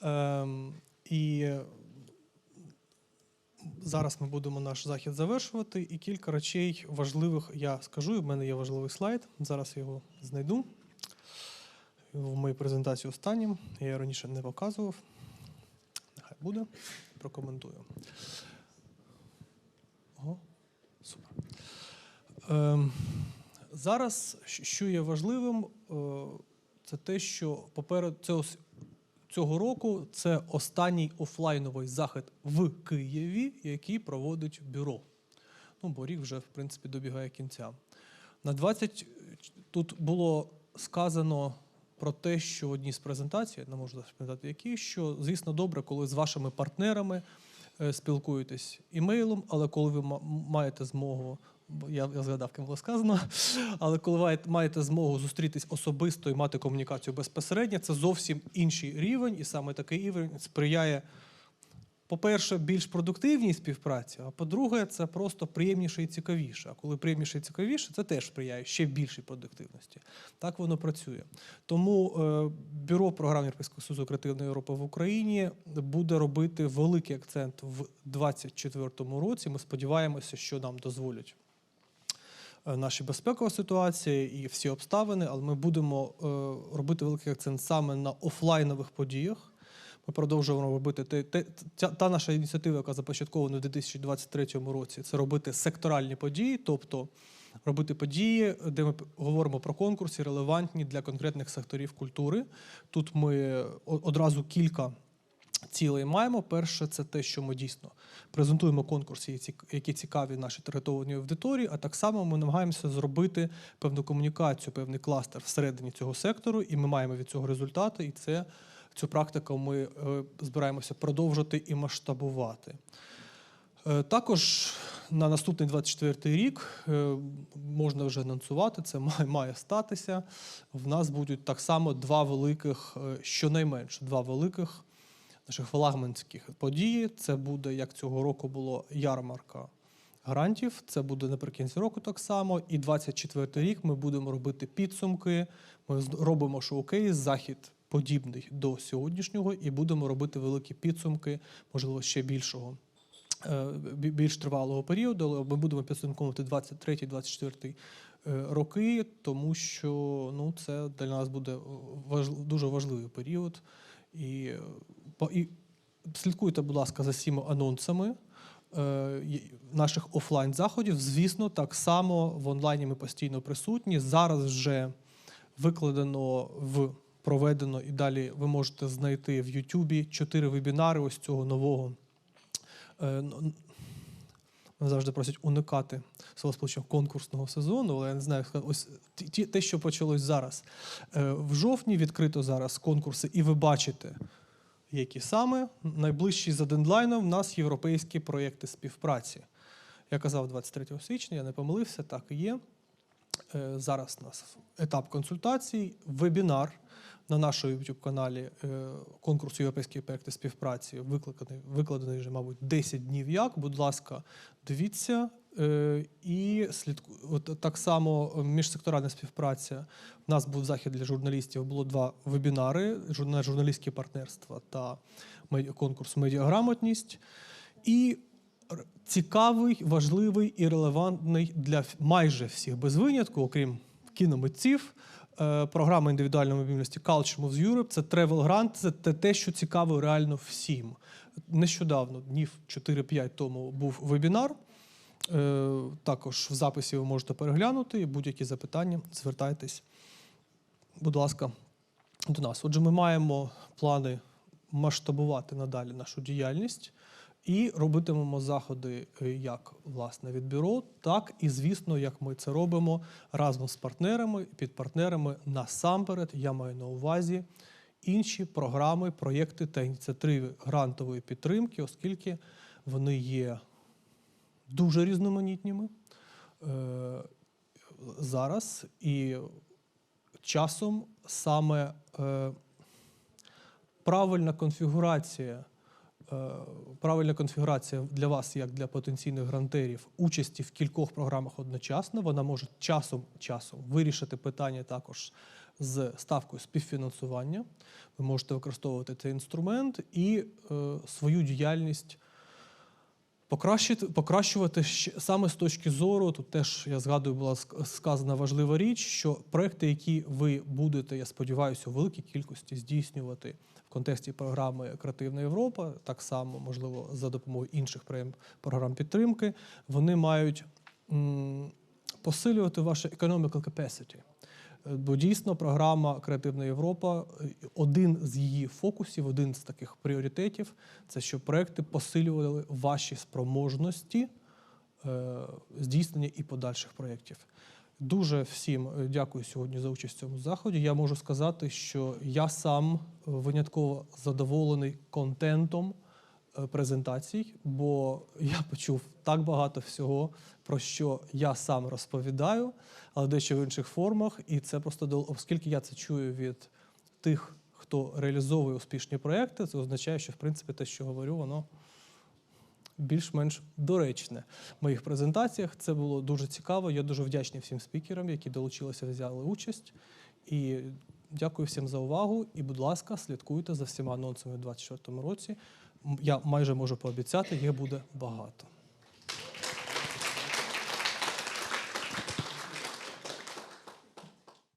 Ем, і зараз ми будемо наш захід завершувати. І кілька речей важливих я скажу. І в мене є важливий слайд. Зараз я його знайду. В моїй презентації останнім. Я раніше не показував. Нехай буде. Прокоментую. Ого, супер. Ем, зараз, що є важливим, е, це те, що поперед цього, с- цього року це останній офлайновий захід в Києві, який проводить бюро. Ну, бо рік вже, в принципі, добігає кінця. На 20 тут було сказано про те, що в одній з презентацій, не можу зараз які, що, звісно, добре, коли з вашими партнерами е, спілкуєтесь імейлом, але коли ви ма- маєте змогу, я, я згадав, ким було сказано, але коли ви маєте змогу зустрітись особисто і мати комунікацію безпосередньо, це зовсім інший рівень, і саме такий рівень сприяє по-перше, більш продуктивній співпраці, а по-друге, це просто приємніше і цікавіше. А коли приємніше і цікавіше, це теж сприяє ще більшій продуктивності. Так воно працює. Тому е, бюро програм Європейського Союзу Креативної Європи в Україні буде робити великий акцент в 2024 році. Ми сподіваємося, що нам дозволять. Е, Наші безпекова ситуація і всі обставини, але ми будемо е, робити великий акцент саме на офлайнових подіях. Ми продовжуємо робити те, те, ця, та наша ініціатива, яка започаткована у 2023 році, це робити секторальні події, тобто робити події, де ми говоримо про конкурси, релевантні для конкретних секторів культури. Тут ми одразу кілька цілей маємо. Перше, це те, що ми дійсно презентуємо конкурси, які цікаві нашій таргетованій аудиторії, а так само ми намагаємося зробити певну комунікацію, певний кластер всередині цього сектору, і ми маємо від цього результати, і це цю практику ми е, збираємося продовжити і масштабувати. Е, Також на наступний 24 рік е, можна вже анонсувати, це має, статися. В нас будуть так само два великих, щонайменше два великих наших флагманських події. Це буде, як цього року було ярмарка грантів. Це буде наприкінці року так само. І 24 рік ми будемо робити підсумки. Ми робимо шоукейс, захід подібний до сьогоднішнього, і будемо робити великі підсумки, можливо, ще більшого. е, Більш тривалого періоду, але ми будемо підсумковувати 23-24 е, роки, тому що ну, це для нас буде важ- дуже важливий період. І, е, і слідкуйте, будь ласка, за всіма анонсами е, наших офлайн заходів. Звісно, так само в онлайні ми постійно присутні. Зараз вже викладено в проведено і далі ви можете знайти в Ютубі чотири вебінари ось цього нового. Е, завжди просять уникати словосполучення конкурсного сезону, але я не знаю, ось те, що почалось зараз. Е, В жовтні відкрито зараз конкурси, і ви бачите, які саме найближчі за дедлайном в нас європейські проєкти співпраці. Я казав 23 січня, я не помилився, так і є. Е, Зараз у нас етап консультацій, вебінар на нашому youtube каналі е, конкурсу європейські проєкти співпраці викладений, викладений вже, мабуть, 10 днів як. Будь ласка, дивіться. Е, І слідку... От так само е, міжсекторальна співпраця. У нас був захід для журналістів, було два вебінари: журна- журналістське партнерство та конкурс медіаграмотність. І цікавий, важливий і релевантний для майже всіх без винятку, окрім кіномитців. е, Програма індивідуальної мобільності Culture Moves Europe – це travel грант, це те, що цікаво реально всім. Нещодавно, днів 4-5 тому, був вебінар. Е, Також в записі ви можете переглянути. і Будь-які запитання, звертайтесь, будь ласка, до нас. Отже, ми маємо плани масштабувати надалі нашу діяльність і робитимемо заходи е, як власне від бюро, так і, звісно, як ми це робимо разом з партнерами, під партнерами насамперед. Я маю на увазі інші програми, проєкти та ініціативи грантової підтримки, оскільки вони є дуже різноманітніми е, зараз і часом саме е, правильна конфігурація. е, Правильна конфігурація для вас, як для потенційних грантерів, участі в кількох програмах одночасно. Вона може часом часом вирішити питання також з ставкою співфінансування. Ви можете використовувати цей інструмент і е, свою діяльність покращити, покращувати саме з точки зору. Тут теж я згадую, була сказана важлива річ, що проекти, які ви будете, я сподіваюся, у великій кількості здійснювати в контексті програми Креативна Європа, так само можливо за допомогою інших програм підтримки, вони мають м, посилювати ваше economical capacity. Бо дійсно програма Креативна Європа, один з її фокусів, один з таких пріоритетів це щоб проекти посилювали ваші спроможності е, здійснення і подальших проєктів. Дуже всім е, дякую сьогодні за участь в цьому заході. Я можу сказати, що я сам винятково задоволений контентом презентацій, бо я почув так багато всього, про що я сам розповідаю, але дещо в інших формах. І це просто оскільки я це чую від тих, хто реалізовує успішні проекти, це означає, що в принципі те, що говорю, воно більш-менш доречне в моїх презентаціях. Це було дуже цікаво. Я дуже вдячний всім спікерам, які долучилися, взяли участь. І дякую всім за увагу. І, будь ласка, слідкуйте за всіма анонсами у 2024 році. Я майже можу пообіцяти, їх буде багато.